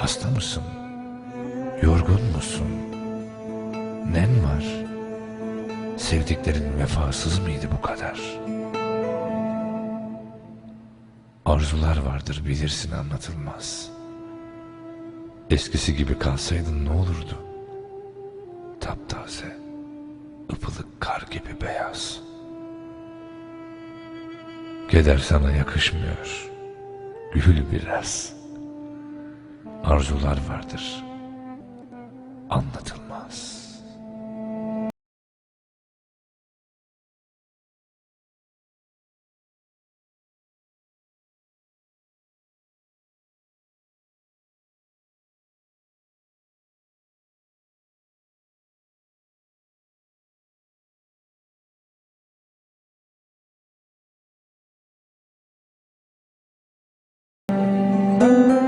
Hasta mısın? Yorgun musun? Nen var? Sevdiklerin vefasız mıydı bu kadar? Arzular vardır bilirsin anlatılmaz. Eskisi gibi kalsaydın ne olurdu? Taptaze, ıpılık kar gibi beyaz. Keder sana yakışmıyor. Gül biraz. Arzular vardır. Anlatılmaz.